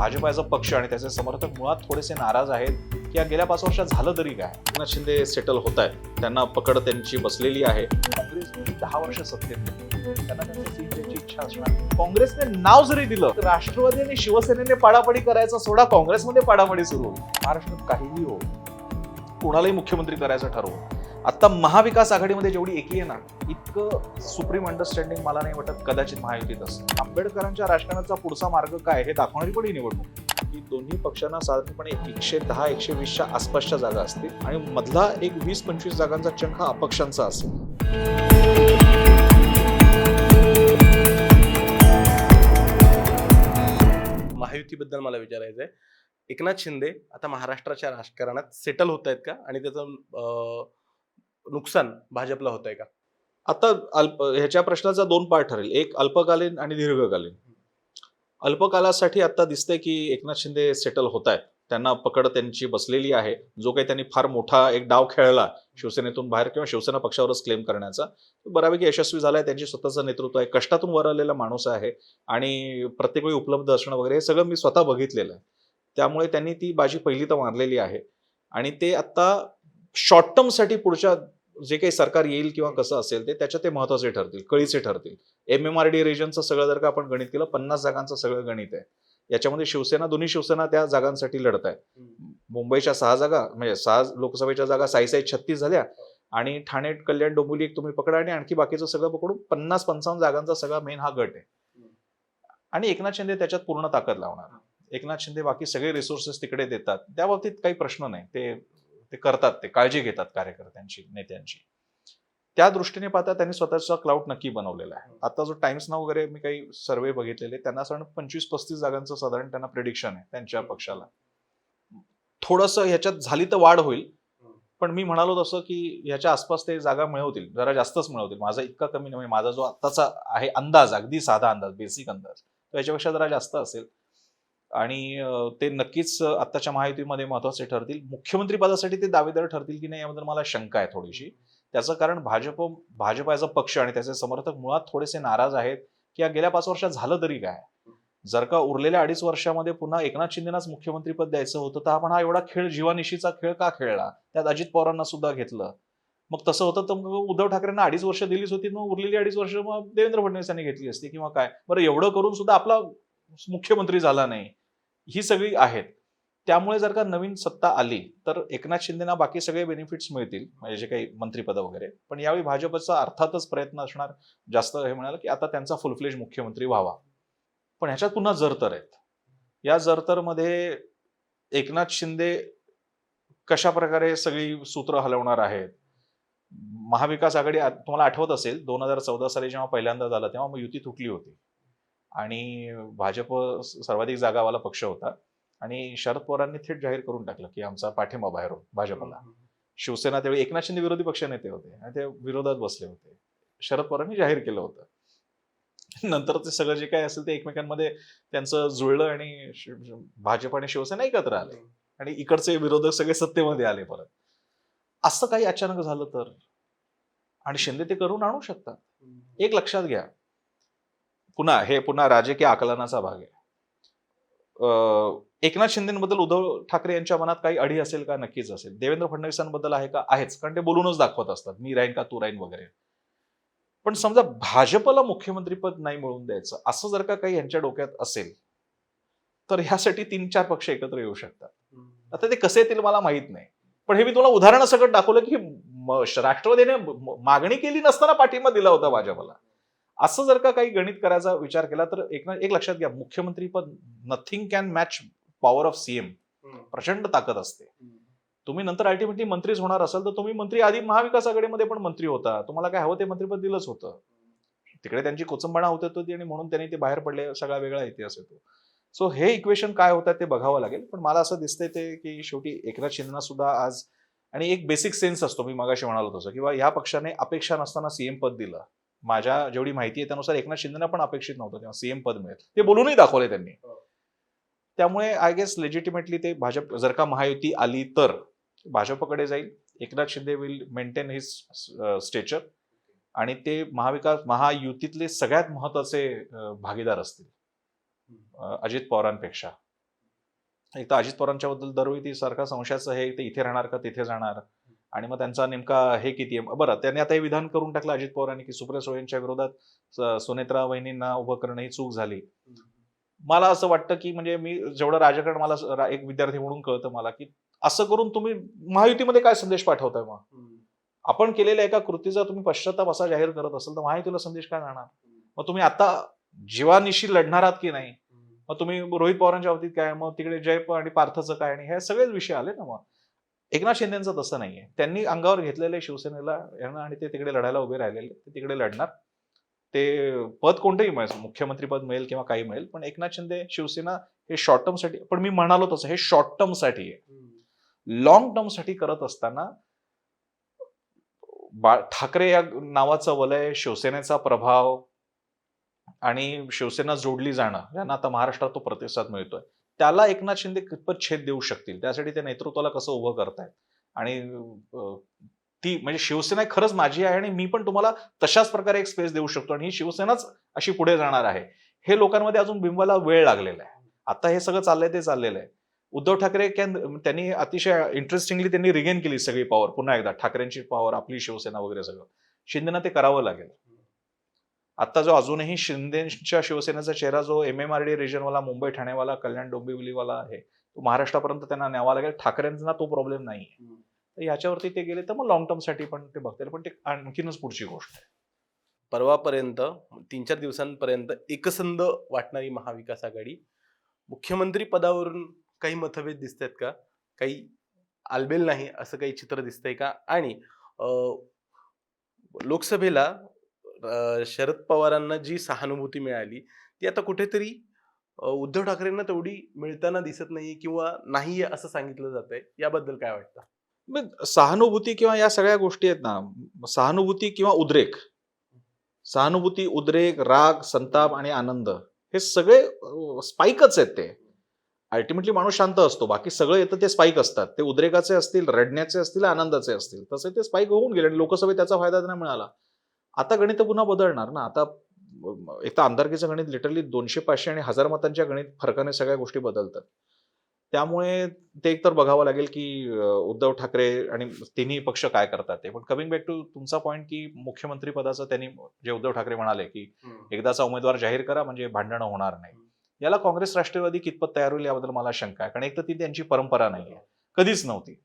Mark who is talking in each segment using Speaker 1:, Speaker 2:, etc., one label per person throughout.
Speaker 1: भाजपाचा पक्ष आणि त्याचे समर्थक मुळात थोडेसे नाराज आहेत की या गेल्या पाच वर्षात झालं तरी काय? एकनाथ शिंदे सेटल होत आहेत. त्यांना पकड त्यांची बसलेली आहे. काँग्रेस दहा वर्ष सत्तेत. त्यांना त्यांचं सीट द्यायची इच्छा असणार. काँग्रेसने नाव जरी दिलं तर राष्ट्रवादी आणि शिवसेनेने पाडापाडी करायचा सोडा काँग्रेसमध्ये पाडापाडी सुरू होईल. महाराष्ट्रात काहीही हो कोणालाही मुख्यमंत्री करायचं ठरवू आता महाविकास आघाडीमध्ये जेवढी एकी आहे ना इतकं सुप्रीम अंडरस्टँडिंग मला नाही वाटत कदाचित महायुतीत असं आंबेडकरांच्या राजकारणाचा पुढचा मार्ग काय हे दाखवणारी पण ही निवडणूक. की दोन्ही पक्षांना साधारणपणे एकशे दहा एकशे वीसच्या आसपासच्या जागा असतील आणि मधला एक वीस पंचवीस जागांचा चंक हा अपक्षांचा असेल.
Speaker 2: महायुतीबद्दल मला विचारायचं आहे एकनाथ शिंदे आता महाराष्ट्राच्या राजकारणात सेटल होत आहेत का? आणि त्याचं नुकसान भाजपला होत आहे का?
Speaker 1: आता अल्प ह्याच्या प्रश्नाचा दोन पार्ट ठरेल. एक अल्पकालीन आणि दीर्घकालीन. अल्पकालासाठी आता दिसतंय की एकनाथ शिंदे सेटल होत आहेत त्यांना पकड त्यांची बसलेली आहे. जो काही त्यांनी फार मोठा एक डाव खेळला शिवसेनेतून बाहेर किंवा शिवसेना पक्षावरच क्लेम करण्याचा बऱ्यापैकी यशस्वी झालाय. त्यांची स्वतःचं नेतृत्व आहे. कष्टातून वर आलेला माणूस आहे आणि प्रत्येक वेळी उपलब्ध असणं वगैरे हे सगळं मी स्वतः बघितलेलं आहे. त्यामुळे त्यांनी ती बाजी पहिली तर मारलेली आहे. आणि ते आता शॉर्ट टर्मसाठी पुढच्या जे काही सरकार येईल किंवा कसं असेल ते त्याच्यात ते महत्त्वाचे ठरतील कळीचे ठरतील. एम एम आर डी रिजनचं सगळं जर का आपण गणित केलं पन्नास जागांचं सगळं गणित आहे. याच्यामध्ये शिवसेना दोन्ही शिवसेना त्या जागांसाठी लढत आहे. मुंबईच्या सहा जागा म्हणजे सहा लोकसभेच्या जागा साई साई छत्तीस झाल्या आणि ठाणे कल्याण डोंबिवली एक तुम्ही पकडा आणि आणखी बाकीचं सगळं पकडून पन्नास पंचावन्न जागांचा सगळा मेन हा गट आहे. आणि एकनाथ शिंदे त्याच्यात पूर्ण ताकद लावणार. एकनाथ शिंदे बाकी सगळे रिसोर्सेस तिकडे देतात. त्या बाबतीत काही प्रश्न नाही. ते ते करतात ते काळजी घेतात कार्यकर्त्यांची नेत्यांची. त्या दृष्टीने पाहता त्यांनी स्वतःचा क्लाउड नक्की बनवलेला आहे. आता जो टाइम्स ना वगैरे मी काही सर्वे बघितलेले त्यांना साधारण पंचवीस पस्तीस जागांचं साधारण त्यांना प्रिडिक्शन आहे त्यांच्या पक्षाला. थोडस ह्याच्यात झाली तर वाढ होईल पण मी म्हणालो तसं की ह्याच्या आसपास ते जागा मिळवतील जरा जास्तच मिळवतील. माझा इतका कमी नाही म्हणजे माझा जो आत्ताचा आहे अंदाज अगदी साधा अंदाज बेसिक अंदाज तो याच्यापेक्षा जरा जास्त असेल. आणि ते नक्कीच आत्ताच्या महायुतीमध्ये महत्त्वाचे ठरतील. मुख्यमंत्री पदासाठी ते दावेदार ठरतील की नाही याबद्दल मला शंका आहे थोडीशी. त्याचं कारण भाजप भाजप याचा पक्ष आणि त्याचे समर्थक मुळात थोडेसे नाराज आहेत की या गेल्या पाच वर्षात झालं तरी काय? जर का उरलेल्या अडीच वर्षामध्ये पुन्हा एकनाथ शिंदेनाच मुख्यमंत्रीपद द्यायचं होतं तर आपण हा एवढा खेळ जीवानिशीचा खेळ का खेळला? त्यात अजित पवारांना सुद्धा घेतलं. मग तसं होतं तर मग उद्धव ठाकरेंना अडीच वर्ष दिलीच होती मग उरलेली अडीच वर्ष मग देवेंद्र फडणवीस यांनी घेतली असती किंवा काय? बरं एवढं करून सुद्धा आपला मुख्यमंत्री झाला नाही. ही सगळी आहेत. त्यामुळे जर का नवीन सत्ता आली तर एकनाथ शिंदेना बाकी सगळे बेनिफिट्स मिळतील म्हणजे जे काही मंत्रीपदं वगैरे. पण यावेळी भाजपचा अर्थातच प्रयत्न असणार जास्त हे म्हणाल की आता त्यांचा फुलफ्लेज मुख्यमंत्री व्हावा. पण ह्याच्यात पुन्हा जरतर आहेत. या जरतरमध्ये एकनाथ शिंदे कशा प्रकारे सगळी सूत्र हलवणार आहेत? महाविकास आघाडी तुम्हाला आठवत असेल दोन हजार चौदा साली जेव्हा पहिल्यांदा झालं तेव्हा मग युती तुटली होती. आणि भाजप सर्वाधिक जागावाला पक्ष होता. आणि शरद पवारांनी थेट जाहीर करून टाकलं की आमचा पाठिंबा बाहेर भाजपला. शिवसेना त्यावेळी एकनाथ शिंदे विरोधी पक्ष नेते होते आणि ते विरोधात बसले होते. शरद पवारांनी जाहीर केलं होतं. नंतर ते सगळं जे काय असेल ते एकमेकांमध्ये त्यांचं जुळलं आणि भाजप आणि शिवसेना एकत्र आले. आणि इकडचे विरोधक सगळे सत्तेमध्ये आले परत. असं काही अचानक झालं तर? आणि शिंदे ते करून आणू शकतात. एक लक्षात घ्या. पुन्हा हे पुन्हा राजकीय आकलनाचा भाग आहे. एकनाथ शिंदेबद्दल उद्धव ठाकरे यांच्या मनात काही अडी असेल का? नक्कीच असेल. देवेंद्र फडणवीसांबद्दल आहे का? आहेच. कारण ते बोलूनच दाखवत असतात. मी राहीन का? तू राहीन वगैरे. पण समजा भाजपला मुख्यमंत्रीपद नाही मिळवून द्यायचं असं जर का काही यांच्या डोक्यात असेल तर ह्यासाठी तीन चार पक्ष एकत्र येऊ शकतात. आता ते कसे येतील मला माहीत नाही. पण हे मी तुला उदाहरणासकट दाखवलं की राष्ट्रवादीने मागणी केली नसताना पाठिंबा दिला होता भाजपला. असं जर का काही गणित करायचा विचार केला तर एक ना- एक लक्षात घ्या मुख्यमंत्रीपद nothing can match power of CM प्रचंड ताकद असते. तुम्ही नंतर अल्टिमेटली मंत्रीच होणार असाल तर तुम्ही मंत्री आधी महाविकास आघाडीमध्ये पण मंत्री होता. तुम्हाला काय हवं ते मंत्रीपद दिलंच होतं. तिकडे त्यांची कोचंबणा होत होती आणि म्हणून त्यांनी ते बाहेर पडले सगळा वेगळा इतिहास येतो. सो हे इक्वेशन काय होतात ते बघावं लागेल पण मला असं दिसतंय ते की शेवटी एकनाथ शिंदेना सुद्धा आज आणि एक बेसिक सेन्स असतो मी मगाशी म्हणालो तसं किंवा या पक्षाने अपेक्षा नसताना सीएम पद दिलं. माझ्या जेवढी माहिती आहे त्यानुसार एकनाथ शिंदेना पण अपेक्षित नव्हतं तेव्हा सीएम पद मिळेल. ते बोलूनही दाखवले त्यांनी. त्यामुळे आय गेस लेजिटिमेटली ते भाजप जर का महायुती आली तर भाजपकडे जाईल. Eknath Shinde will maintain his stature आणि ते महाविकास महायुतीतले सगळ्यात महत्त्वाचे भागीदार असतील. अजित पवारांपेक्षा. एक तर अजित पवारांच्या बद्दल दरवेळी ती सारखा संशयाचं हे ते इथे राहणार का तिथे जाणार? आणि मग त्यांचा नेमका हे किती आहे? बरं त्यांनी आता हे विधान करून टाकलं अजित पवारांनी की सुप्रिया सुळेंच्या विरोधात सुनेत्रा वहिनींना उभं करणं ही चूक झाली. मला असं वाटतं की म्हणजे मी जेवढं राजकारण मला एक विद्यार्थी म्हणून कळतं मला की असं करून तुम्ही महायुतीमध्ये काय संदेश पाठवताय मग? आपण केलेल्या एका कृतीचा तुम्ही पश्चाताप असा जाहीर करत असाल तर महायुतीला संदेश काय जाणार मग तुम्ही आता जीवानिशी लढणार आहात की नाही? मग तुम्ही रोहित पवारांच्या बाबतीत काय? मग तिकडे जयप आणि पार्थचं काय? आणि हे सगळेच विषय आले ना मग? एकनाथ शिंदेचं तसं नाहीये. त्यांनी अंगावर घेतलेले शिवसेनेला यांना आणि ते तिकडे लढायला उभे राहिलेले ते तिकडे लढणार. ते पद कोणतंही मिळेल मुख्यमंत्री पद मिळेल किंवा काही मिळेल पण एकनाथ शिंदे शिवसेना हे शॉर्ट टर्मसाठी पण मी म्हणालो तसं हे शॉर्ट टर्मसाठी आहे. लॉंग टर्मसाठी करत असताना बा ठाकरे या नावाचं वलय शिवसेनेचा प्रभाव आणि शिवसेना जोडली जाणं यांना आता महाराष्ट्रात तो प्रतिसाद मिळतोय. त्याला एकनाथ शिंदे कितपत छेद देऊ शकतील? त्यासाठी ते नेतृत्वाला कसं उभं करतायत? आणि ती म्हणजे शिवसेना खरंच माझी आहे आणि मी पण तुम्हाला तशाच प्रकारे एक स्पेस देऊ शकतो आणि ही शिवसेनाच अशी पुढे जाणार आहे. हे लोकांमध्ये अजून बिंबाला वेळ लागलेला आहे. आता हे सगळं चाललंय ते चाललेलं आहे. उद्धव ठाकरे कॅन त्यांनी अतिशय इंटरेस्टिंगली त्यांनी रिगेन केली सगळी पॉवर पुन्हा एकदा ठाकरेंची पॉवर आपली शिवसेना वगैरे सगळं. शिंदेना ते करावं लागेल. आता जो अजूनही शिंदेच्या शिवसेनेचा चेहरा जो एम एम आर डी रिजनवाला मुंबई ठाणेवाला कल्याण डोंबिवलीवाला आहे तो महाराष्ट्रापर्यंत त्यांना न्यावा लागेल. ठाकरेंना तो प्रॉब्लेम नाही तर याच्यावरती ते गेले तर मग लॉंग टर्मसाठी पण ते बघतील. पण ते आणखीनच पुढची गोष्ट आहे.
Speaker 2: परवापर्यंत तीन चार दिवसांपर्यंत एकसंध वाटणारी महाविकास आघाडी. मुख्यमंत्री पदावरून काही मतभेद दिसत आहेत का? काही आलबेल नाही असं काही चित्र दिसतंय का? आणि लोकसभेला शरद पवारांना जी सहानुभूती मिळाली ती आता कुठेतरी उद्धव ठाकरेंना तेवढी मिळताना दिसत नाही किंवा नाही असं सांगितलं जात आहे याबद्दल काय वाटतं?
Speaker 1: मग सहानुभूती किंवा या सगळ्या गोष्टी आहेत ना सहानुभूती किंवा उद्रेक. सहानुभूती उद्रेक राग संताप आणि आनंद हे सगळे स्पाईकच आहेत ते. अल्टिमेटली माणूस शांत असतो. बाकी सगळं येतं ते स्पाईक असतात. ते उद्रेकाचे असतील रडण्याचे असतील आनंदाचे असतील. तसे ते स्पाईक होऊन गेले आणि लोकसभेत त्याचा फायदा त्यांना मिळाला. आता गणित पुन्हा बदलणार ना. आता एक तर आमदारकीचं गणित लिटरली दोनशे पाचशे आणि हजार मतांच्या गणित फरकाने सगळ्या गोष्टी बदलतात. त्यामुळे ते एकतर बघावं लागेल की उद्धव ठाकरे आणि तिन्ही पक्ष काय करतात ते. पण कमिंग बॅक टू तुमचा पॉईंट की मुख्यमंत्री पदाचं त्यांनी जे उद्धव ठाकरे म्हणाले की एकदाचा उमेदवार जाहीर करा म्हणजे भांडणं होणार नाही. याला काँग्रेस राष्ट्रवादी कितपत तयार होईल याबद्दल मला शंका आहे. कारण एक तर ती त्यांची परंपरा नाही आहे कधीच नव्हती.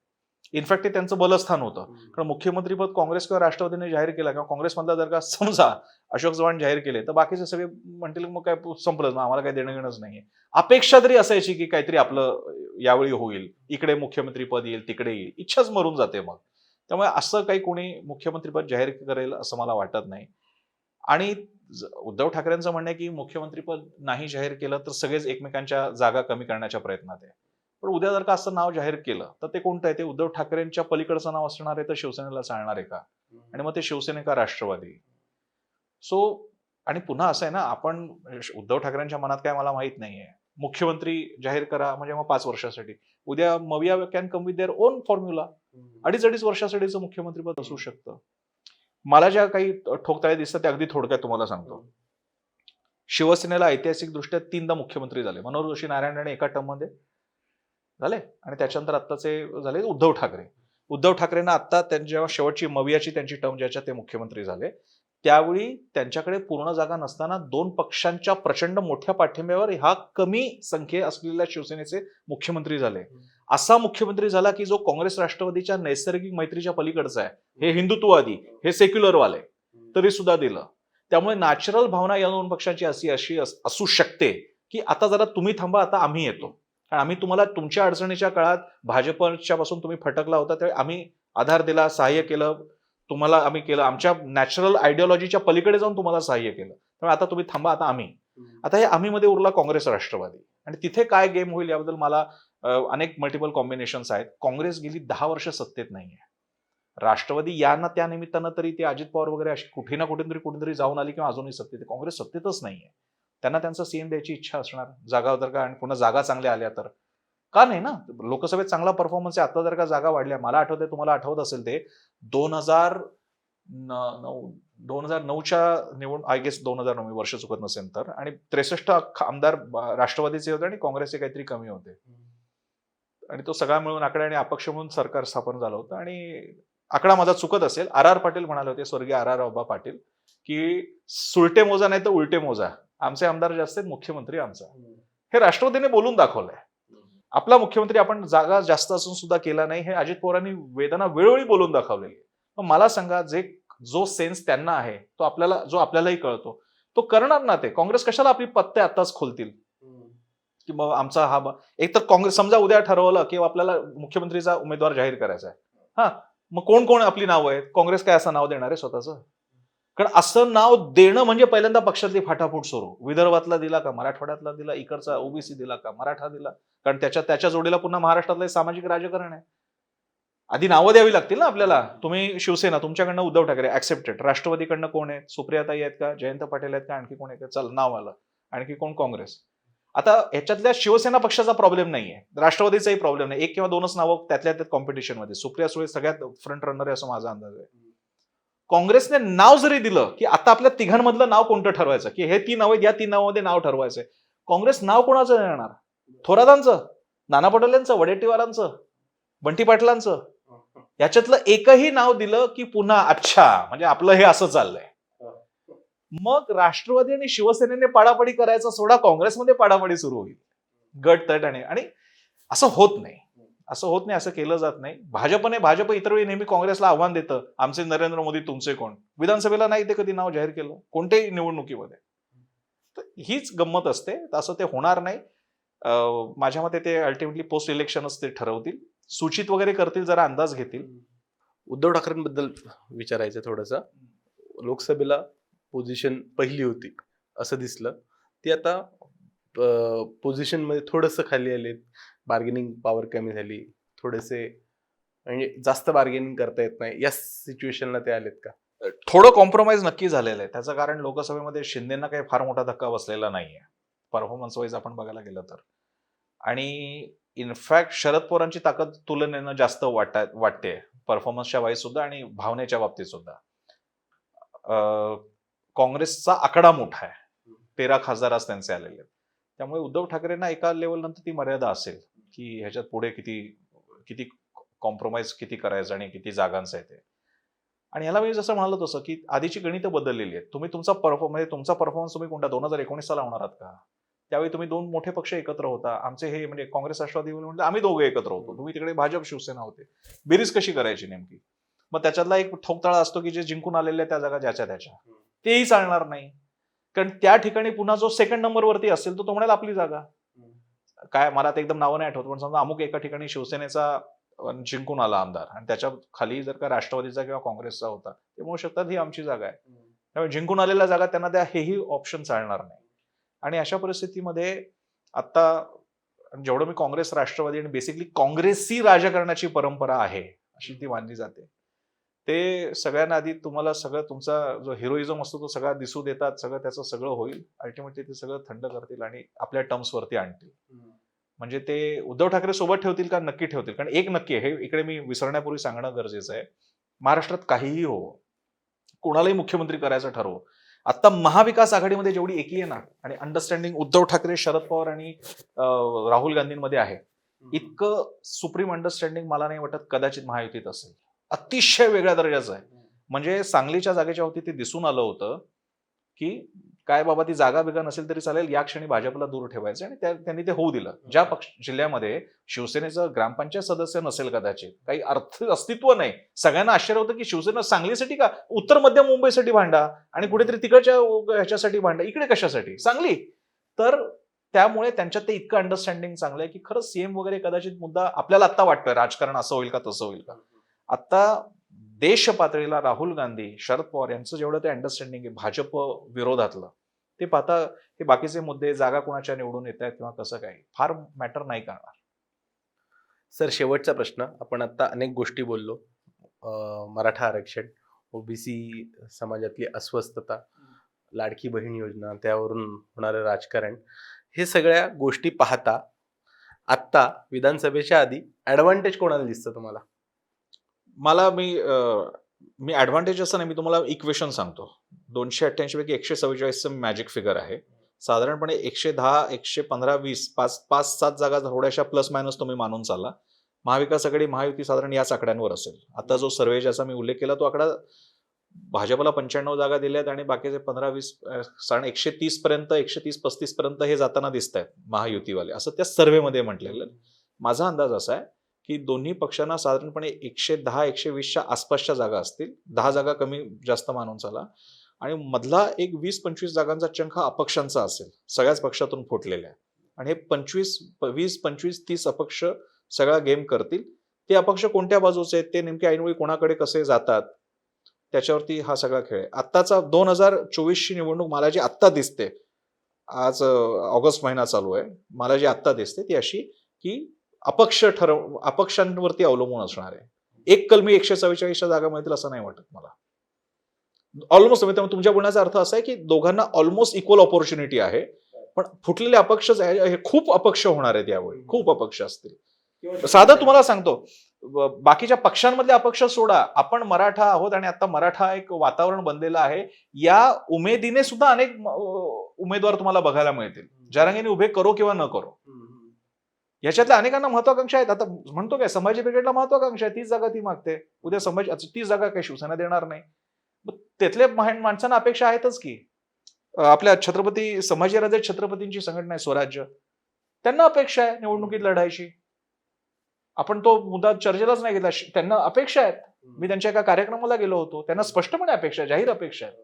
Speaker 1: इनफॅक्ट ते त्यांचं बलस्थान होतं. कारण मुख्यमंत्रीपद काँग्रेस किंवा राष्ट्रवादीने जाहीर केलं किंवा काँग्रेसमधला जर का समजा अशोक चव्हाण जाहीर केले तर बाकीचे सगळे म्हणतील मग काय संपलंच मग आम्हाला काही देणं घेणंच नाहीये. अपेक्षा तरी असायची की काहीतरी आपलं यावेळी होईल. इकडे मुख्यमंत्रीपद येईल तिकडे येईल. इच्छाच मरून जाते मग. त्यामुळे असं काही कोणी मुख्यमंत्रीपद जाहीर करेल असं मला वाटत नाही. आणि उद्धव ठाकरेंचं म्हणणं आहे की मुख्यमंत्रीपद नाही जाहीर केलं तर सगळेच एकमेकांच्या जागा कमी करण्याच्या प्रयत्नात आहे. पण उद्या जर का असं नाव जाहीर केलं तर ते कोणतं आहे? ते उद्धव ठाकरेंच्या पलीकडचं नाव असणार आहे तर शिवसेनेला चालणार आहे का? आणि मग ते शिवसेने का राष्ट्रवादी. सो आणि पुन्हा असं आहे ना आपण उद्धव ठाकरेंच्या मनात काय मला माहीत नाहीये. मुख्यमंत्री जाहीर करा म्हणजे मग पाच वर्षासाठी. उद्या मविया can come with their own formula अडीच अडीच वर्षासाठीचं मुख्यमंत्रीपद असू शकतं. मला ज्या काही ठोकताळे दिसतात त्या अगदी थोडक्यात तुम्हाला सांगतो. शिवसेनेला ऐतिहासिक दृष्ट्या तीनदा मुख्यमंत्री झाले. मनोहर जोशी नारायण राणे एका टर्ममध्ये झाले? आणि त्याच्यानंतर आत्ताचे झाले उद्धव ठाकरे. उद्धव ठाकरेंना आता त्यांच्या शेवटची मवियाची त्यांची टर्म ज्याच्या ते मुख्यमंत्री झाले त्यावेळी त्यांच्याकडे पूर्ण जागा नसताना दोन पक्षांच्या प्रचंड मोठ्या पाठिंब्यावर ह्या कमी संख्ये असलेल्या शिवसेनेचे मुख्यमंत्री झाले. असा मुख्यमंत्री झाला की जो काँग्रेस राष्ट्रवादीच्या नैसर्गिक मैत्रीच्या पलीकडचा आहे. हे हिंदुत्ववादी हे सेक्युलरवाले तरी सुद्धा दिलं. त्यामुळे नॅचरल भावना या दोन पक्षांची अशी अशी असू शकते की आता जरा तुम्ही थांबा आता आम्ही येतो. आम्ही तुम्हाला तुमच्या अडचणीच्या काळात भाजपच्या पासून तुम्ही फटकला होता त्यावेळी आम्ही आधार दिला सहाय्य केलं तुम्हाला आम्ही केलं आमच्या नॅचरल आयडिओलॉजीच्या पलीकडे जाऊन तुम्हाला सहाय्य केलं. त्यामुळे आता तुम्ही थांबा आता आम्ही. आता हे आम्ही मध्ये उरला काँग्रेस राष्ट्रवादी. आणि तिथे काय गेम होईल याबद्दल मला अनेक मल्टिपल कॉम्बिनेशन्स आहेत. काँग्रेस गेली दहा वर्ष सत्तेत नाहीये. राष्ट्रवादी या ना त्या निमित्तानं तरी ते अजित पवार वगैरे अशी कुठे ना कुठेतरी कुठेतरी जाऊन आली किंवा अजूनही सत्तेत. काँग्रेस सत्तेतच नाहीये. त्यांना त्यांचं सीएम द्यायची इच्छा असणार. जागा जर का आणि पुन्हा जागा चांगल्या आल्या तर. का नाही ना? लोकसभेत चांगला परफॉर्मन्स आहे. आता जर का जागा वाढल्या. मला आठवते तुम्हाला आठवत असेल ते. दोन हजार नऊ दोन हजार नऊच्या निवडून आय गेस दोन हजार नऊ वर्ष चुकत नसेल तर. आणि त्रेसष्ट आमदार राष्ट्रवादीचे होते आणि काँग्रेसचे काहीतरी कमी होते. आणि तो सगळा मिळून आकडा आणि अपक्ष म्हणून सरकार स्थापन झालं होतं. आणि आकडा माझा चुकत असेल. आर आर पाटील म्हणाले होते स्वर्गीय आर आर बाबा पाटील की सुलटे मोजा नाही तर उलटे मोजा. आमचे आमदार जास्त आहेत मुख्यमंत्री आमचा. हे राष्ट्रवादीने बोलून दाखवलंय. आपला मुख्यमंत्री आपण जागा जास्त असून सुद्धा केला नाही हे अजित पवारांनी वेदना वेळोवेळी बोलून दाखवलेली आहे. मग मला सांगा जे जो सेन्स त्यांना आहे तो आपल्याला जो आपल्यालाही कळतो तो करणार ना ते? काँग्रेस कशाला आपली पत्ते आताच खोलतील? की मग आमचा हा एक तर काँग्रेस समजा उद्या ठरवलं की आपल्याला मुख्यमंत्रीचा उमेदवार जाहीर करायचा आहे. हा मग कोण कोण आपली नावं आहेत? काँग्रेस काय असं नाव देणार आहे स्वतःचं? कारण असं नाव देणं म्हणजे पहिल्यांदा पक्षातली फाटाफूट सुरू. विदर्भातला दिला का मराठवाड्यातला दिला इकडचा ओबीसी दिला का मराठा दिला. कारण त्याच्या त्याच्या जोडीला पुन्हा महाराष्ट्रातलं सामाजिक राजकारण आहे. आधी नावं द्यावी लागतील ना आपल्याला? तुम्ही शिवसेना तुमच्याकडनं उद्धव ठाकरे ऍक्सेप्टेड राष्ट्रवादीकडनं कोण आहेत? सुप्रियाताई आहेत का? जयंत पाटील आहेत का? आणखी कोण आहेत? चल नाव आलं. आणखी कोण? काँग्रेस. आता ह्याच्यातल्या शिवसेना पक्षाचा प्रॉब्लेम नाहीये. राष्ट्रवादीचाही प्रॉब्लेम नाही. एक किंवा दोनच नावं त्यातल्या त्यात कॉम्पिटिशनमध्ये सुप्रिया सुळे सगळ्यात फ्रंट रनर आहे असं माझा अंदाज आहे. काँग्रेसने नाव जरी दिलं की आता आपल्या तिघांमधलं नाव कोणतं ठरवायचं? की हे तीन नाव आहेत या तीन नावामध्ये नाव ठरवायचंय. काँग्रेस नाव कोणाचं देणार? थोरातांचं नाना पटोलेंचं वडेट्टीवारांचं बंटी पाटलांचं. याच्यातलं एकही नाव दिलं की पुन्हा अच्छा म्हणजे आपलं हे असं चाललंय. मग राष्ट्रवादी आणि शिवसेनेने पाडापाडी करायचा सोडा काँग्रेसमध्ये पाडापाडी सुरू होईल. गट तट आणि असं होत नाही. असं होत नाही असं केलं जात नाही. भाजपने भाजप इतर वेळी नेहमी काँग्रेसला आव्हान देतं आमचे नरेंद्र मोदी तुमचे कोण? विधानसभेला नाही ते कधी नाव जाहीर केलं? कोणत्याही निवडणुकीमध्ये. तर हीच गंमत असते असं ते होणार नाही. माझ्या मते ते अल्टिमेटली पोस्ट इलेक्शनच ते ठरवतील. सूचित वगैरे करतील जरा अंदाज घेतील.
Speaker 2: उद्धव ठाकरेंबद्दल विचारायचं थोडंसं. लोकसभेला पोझिशन पहिली होती असं दिसलं. ती आता पोझिशनमध्ये थोडंसं खाली आलेत. बार्गेनिंग पॉवर कमी झाली. थोडेसे म्हणजे जास्त बार्गेनिंग करता येत नाही. या सिच्युएशनला ते आलेत का?
Speaker 1: थोडं कॉम्प्रोमाइज नक्की झालेलं आहे. त्याचं कारण लोकसभेमध्ये शिंदेना काही फार मोठा धक्का बसलेला नाहीये. परफॉर्मन्स वाईज आपण बघायला गेलं तर. आणि इनफॅक्ट शरद पवारांची ताकद तुलनेनं जास्त वाटा वाटते. परफॉर्मन्सच्या वाईज सुद्धा आणि भावनेच्या बाबतीत सुद्धा. काँग्रेसचा आकडा मोठा आहे. तेरा खासदार आज त्यांचे आलेले आहेत. त्यामुळे उद्धव ठाकरेंना एका लेवल नंतर ती मर्यादा असेल. की ह्याच्यात पुढे किती किती कॉम्प्रोमाइज किती करायचं आणि किती जागांचं आहे ते. आणि ह्याला मी जसं म्हणालो तसं की आधीची गणितं बदललेली आहेत. तुम्ही तुमचा परफॉर्म म्हणजे तुमचा परफॉर्मन्स तुम्ही कोणता? दोन हजार एकोणीसला लावणार आहात का? त्यावेळी तुम्ही दोन मोठे पक्ष एकत्र होता. आमचे हे म्हणजे काँग्रेस राष्ट्रवादी म्हणजे आम्ही दोघे एकत्र होतो. तुम्ही तिकडे भाजप शिवसेना होते. बेरीज कशी करायची नेमकी? मग त्याच्यातला एक ठोकताळा असतो की जे जिंकून आलेले त्या जागा ज्याच्या त्याच्या. तेही चालणार नाही. कारण त्या ठिकाणी पुन्हा जो सेकंड नंबरवरती असेल तो तो म्हणाल आपली जागा. काय मला आता एकदम नावं नाही आठवत पण समजा अमुक एका ठिकाणी शिवसेनेचा जिंकून आला आमदार आणि त्याच्याखाली जर का राष्ट्रवादीचा किंवा काँग्रेसचा होता ते म्हणू शकतात ही आमची जागा आहे. त्यामुळे जिंकून आलेल्या जागा त्यांना त्या हेही ऑप्शन चालणार नाही. आणि अशा परिस्थितीमध्ये आता जेवढं मी काँग्रेस राष्ट्रवादी आणि बेसिकली काँग्रेसी राजकारणाची परंपरा आहे अशी ती मानली जाते. ते सगळ्यांना आधी तुम्हाला सगळं तुमचा जो हिरोइझम असतो तो सगळा दिसू देतात सगळं त्याचं सगळं होईल. अल्टिमेटली ते सगळं थंड करतील आणि आपल्या टर्म्सवरती आणतील. म्हणजे ते उद्धव ठाकरे सोबत ठेवतील का? नक्की ठेवतील. कारण एक नक्की आहे हे इकडे मी विसरण्यापूर्वी सांगणं गरजेचं आहे. महाराष्ट्रात काहीही हो कोणालाही मुख्यमंत्री करायचं ठरवो. आता महाविकास आघाडीमध्ये जेवढी एकी आहे ना आणि अंडरस्टँडिंग उद्धव ठाकरे शरद पवार आणि राहुल गांधींमध्ये आहे. इतकं सुप्रीम अंडरस्टँडिंग मला नाही वाटत कदाचित महायुतीत असेल. अतिशय वेगळ्या दर्जाचं आहे. म्हणजे सांगलीच्या जागेच्या होती ते दिसून आलं होतं की काय बाबा ती जागा बिगा नसेल तरी चालेल या क्षणी भाजपला दूर ठेवायचं आणि त्यांनी ते होऊ दिलं. ज्या पक्ष जिल्ह्यामध्ये शिवसेनेचं ग्रामपंचायत सदस्य नसेल कदाचित काही अर्थ अस्तित्व नाही. सगळ्यांना आश्चर्य होतं की शिवसेना सांगलीसाठी का? उत्तर मध्य मुंबईसाठी भांडा आणि कुठेतरी तिकडच्या ह्याच्यासाठी भांडा इकडे कशासाठी? सांगली. तर त्यामुळे त्यांच्यात ते इतकं अंडरस्टँडिंग चांगलं आहे की खरंच सीएम वगैरे कदाचित मुद्दा आपल्याला आता वाटतोय राजकारण असं होईल का तसं होईल का? आता देश पातळीला राहुल गांधी शरद पवार यांचं जेवढं ते अंडरस्टँडिंग आहे भाजप विरोधातलं ते पाहता हे बाकीचे मुद्दे जागा कोणाच्या निवडून येत आहेत किंवा कसं काय फार मॅटर नाही करणार.
Speaker 2: सर शेवटचा प्रश्न. आपण आता अनेक गोष्टी बोललो. मराठा आरक्षण ओबीसी समाजातली अस्वस्थता लाडकी बहीण योजना त्यावरून होणारं राजकारण हे सगळ्या गोष्टी पाहता आत्ता विधानसभेच्या आधी ॲडव्हान्टेज कोणाला दिसतं तुम्हाला?
Speaker 1: मला मी मी ॲडव्हान्टेज असं नाही मी तुम्हाला इक्वेशन सांगतो. दोनशे अठ्ठ्याऐंशीपैकी एकशे चव्वेचाळीसचं मॅजिक फिगर आहे. साधारणपणे एकशे दहा एकशे पंधरा वीस पाच पाच सात जागा थोड्याशा प्लस मायनस तुम्ही मानून चालला. महाविकास आघाडी महायुती साधारण याच आकड्यांवर असेल. आता जो सर्वे ज्याचा मी उल्लेख केला तो आकडा भाजपला पंच्याण्णव जागा दिल्या आहेत आणि बाकीचे पंधरा वीस साधारण एकशे तीस पर्यंत एकशे तीस पस्तीस पर्यंत हे जाताना दिसत आहेत महायुतीवाले. असं त्या सर्व्हेमध्ये म्हटलेलं माझा अंदाज असा आहे की दोन्ही पक्षांना साधारणपणे एकशे दहा एकशे वीसच्या आसपासच्या जागा असतील. दहा जागा कमी जास्त मानून चाला. आणि मधला एक वीस पंचवीस जागांचा चंक हा अपक्षांचा असेल सगळ्याच पक्षातून फुटलेला आहे आणि हे पंचवीस वीस पंचवीस तीस अपक्ष सगळा गेम करतील. ते अपक्ष कोणत्या बाजूचे आहेत? ते नेमके ऐनवेळी कोणाकडे कसे जातात? त्याच्यावरती हा सगळा खेळ आहे. आत्ताचा दोन हजार चोवीसची निवडणूक मला जी आत्ता दिसते आज ऑगस्ट महिना चालू आहे मला जी आत्ता दिसते ती अशी की अपक्ष ठरव अपक्षांवरती अवलंबून असणार आहे. एक कलमी एकशे चव्वेचाळीसच्या जागा मिळतील असं नाही वाटत मला. ऑलमोस्ट म्हणजे त्यामुळे तुमच्या बोलण्याचा अर्थ असा आहे की दोघांना ऑलमोस्ट इक्वल ऑपॉर्च्युनिटी आहे. पण फुटलेले अपक्षच हे खूप अपक्ष होणार आहेत यावेळी. खूप अपक्ष असतील. साधं तुम्हाला सांगतो बाकीच्या पक्षांमधले अपक्ष सोडा. आपण मराठा आहोत आणि आता मराठा एक वातावरण बनलेलं आहे. या उमेदीने सुद्धा अनेक उमेदवार तुम्हाला बघायला मिळतील. जरांगेने उभे करो किंवा न करो. याच्यातल्या अनेकांना महत्वाकांक्षा आहेत. आता म्हणतो काय संभाजी ब्रिगेडला महत्वाकांक्षा आहे तीच जागा ती मागते. उद्या संभाजी तीच जागा काही शिवसेना देणार नाही. त्यातले माणसांना अपेक्षा आहेतच की आपल्या छत्रपती संभाजीराजे छत्रपतींची संघटना आहे स्वराज्य. त्यांना अपेक्षा आहे निवडणुकीत लढायची. आपण तो मुद्दा चर्चेलाच नाही घेतला. त्यांना अपेक्षा आहेत. मी त्यांच्या एका कार्यक्रमाला गेलो होतो. त्यांना स्पष्टपणे अपेक्षा आहे, जाहीर अपेक्षा आहेत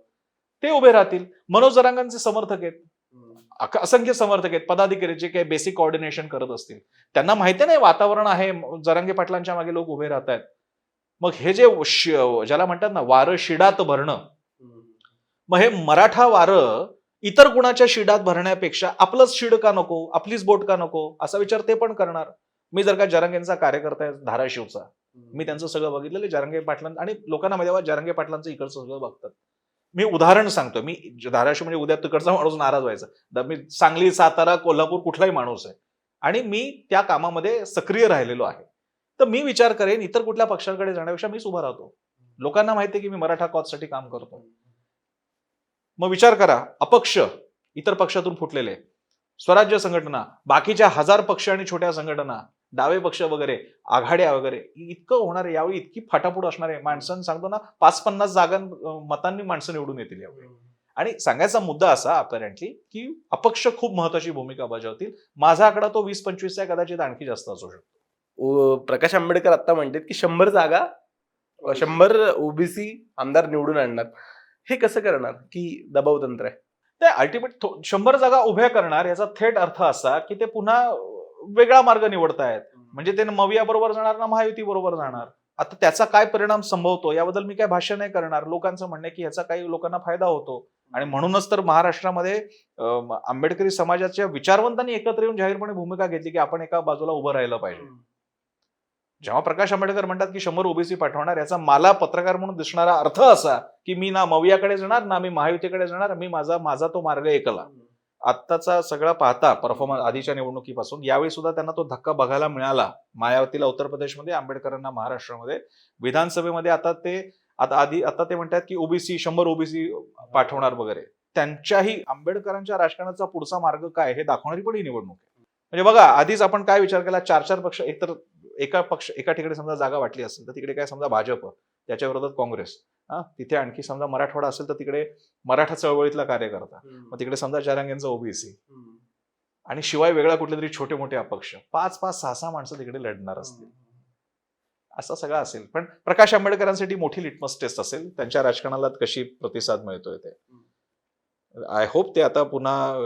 Speaker 1: ते उभे राहतील. मनोज जरांगांचे समर्थक आहेत. असंख्य समर्थक आहेत पदाधिकारी जे काही बेसिक कॉर्डिनेशन करत असतील. त्यांना माहिती नाही वातावरण आहे म- जरांगे पाटलांच्या मागे लोक उभे राहत आहेत मग हे जे ज्याला म्हणतात ना वारं शिडात भरणं. मग हे मराठा वारं इतर कुणाच्या शिडात भरण्यापेक्षा आपलंच शिड का नको आपलीच बोट का नको असा विचार ते पण करणार. मी जर का जरांगेंचा कार्यकर्ता आहे धाराशिवचा मी त्यांचं सगळं बघितलेलं आहे, जरांगे पाटलां आणि लोकांना माहिती आहे, जरांगे पाटलांचं इकडचं सगळं बघतात. मी उदाहरण सांगतो मी धाराशिव म्हणजे उद्या तिकडचा माणूस नाराज व्हायचा. मी सांगली सातारा कोल्हापूर कुठलाही माणूस आहे. आणि मी त्या कामामध्ये सक्रिय राहिलेलो आहे. तर मी विचार करेन इतर कुठल्या पक्षांकडे जाण्यापेक्षा मीच उभा राहतो. लोकांना माहिती आहे की मी मराठा कॉजसाठी काम करतो. मग विचार करा अपक्ष इतर पक्षातून फुटलेले स्वराज्य संघटना बाकीच्या हजार पक्ष आणि छोट्या संघटना डावे पक्ष वगैरे आघाड्या वगैरे इतकं होणार आहे. यावेळी इतकी फाटाफूट असणार आहे. माणसांनी सांगतो ना पाच पन्नास जागां मतांनी माणसं निवडून येतील यावेळी. आणि सांगायचा मुद्दा असा अपॅरेंटली की अपक्ष खूप महत्वाची भूमिका बजावतील. माझा आकडा तो वीस पंचवीसचा आहे, कदाचित आणखी जास्त असू शकतो.
Speaker 2: प्रकाश आंबेडकर आता म्हणतात की शंभर जागा शंभर ओबीसी आमदार निवडून आणणार. हे कसं करणार? की दबाव तंत्र आहे?
Speaker 1: ते अल्टिमेट शंभर जागा उभ्या करणार याचा थेट अर्थ असा की ते पुन्हा वेगळा मार्ग निवडतायत. म्हणजे ते मविया बरोबर जाणार ना महायुती बरोबर जाणार? आता त्याचा काय परिणाम संभवतो याबद्दल मी काय भाष्य नाही करणार. लोकांचं म्हणणं की याचा काही लोकांना फायदा होतो. आणि म्हणूनच तर महाराष्ट्रामध्ये आंबेडकरी समाजाच्या विचारवंतांनी एकत्र येऊन जाहीरपणे भूमिका घेतली की आपण एका बाजूला उभं राहिलं पाहिजे. जेव्हा प्रकाश आंबेडकर म्हणतात की शंभर ओबीसी पाठवणार याचा मला पत्रकार म्हणून दिसणारा अर्थ असा की मी ना मवियाकडे जाणार ना मी महायुतीकडे जाणार मी माझा माझा तो मार्ग एकला. आत्ताचा सगळा पाहता परफॉर्मन्स आधीच्या निवडणुकीपासून यावेळी सुद्धा त्यांना तो धक्का बघायला मिळाला. मायावतीला उत्तर प्रदेशमध्ये आंबेडकरांना महाराष्ट्रामध्ये. विधानसभेमध्ये आता ते आता आधी आता ते म्हणतात की ओबीसी शंभर ओबीसी पाठवणार वगैरे. त्यांच्याही आंबेडकरांच्या राजकारणाचा पुढचा मार्ग काय हे दाखवणारी पण ही निवडणूक आहे. म्हणजे बघा आधीच आपण काय विचार केला चार चार पक्ष एकतर एका पक्ष एका ठिकाणी समजा जागा वाटली असेल तर तिकडे काय समजा भाजप त्याच्या विरोधात काँग्रेस. तिथे आणखी समजा मराठवाडा असेल तर तिकडे मराठा चळवळीतला कार्यकर्ता मग तिकडे समजा जरांगेंचा ओबीसी आणि शिवाय वेगळा कुठले तरी छोटे मोठे अपक्ष. पाच पाच सहा सहा माणसं तिकडे लढणार असतील. असं सगळं असेल. पण प्रकाश आंबेडकरांसाठी मोठी लिटमस टेस्ट असेल. त्यांच्या राजकारणाला कशी प्रतिसाद मिळतोय ते. आय होप ते आता पुन्हा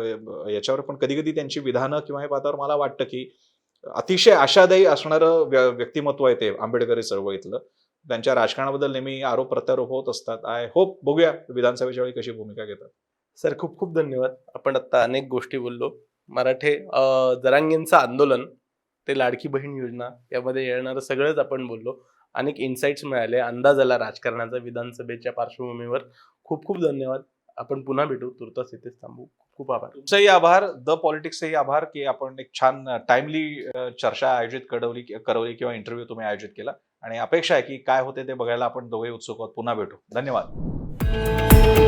Speaker 1: याच्यावर पण कधी कधी त्यांची विधानं किंवा हे पाहतावर मला वाटतं की अतिशय आशादायी असणारं व्य- व्यक्तिमत्व आहे ते आंबेडकरी चळवळीतलं. त्यांच्या राजकारणाबद्दल नेहमी आरोप प्रत्यारोप होत असतात. आय होप बघूया विधानसभेच्या वेळी कशी भूमिका घेतात.
Speaker 2: सर खूप खूप धन्यवाद. आपण आता अनेक गोष्टी बोललो. मराठे जरांगेंचं आंदोलन ते लाडकी बहीण योजना यामध्ये येणारं सगळंच आपण बोललो. अनेक इन्साइट्स मिळाले. अंदाज आला राजकारणाचा विधानसभेच्या पार्श्वभूमीवर. खूप खूप धन्यवाद. आपण पुन्हा भेटू. तुर्तास इथेच थांबू. खूप खूप आभार.
Speaker 1: तुमचंही आभार. द पॉलिटिक्सचेही आभार की आपण एक छान टाइमली चर्चा आयोजित करवली करवली किंवा इंटरव्ह्यू तुम्ही आयोजित केला. आणि अपेक्षा आहे की काय होते ते बघायला आपण दोघे उत्सुक आहोत. पुन्हा भेटू. धन्यवाद.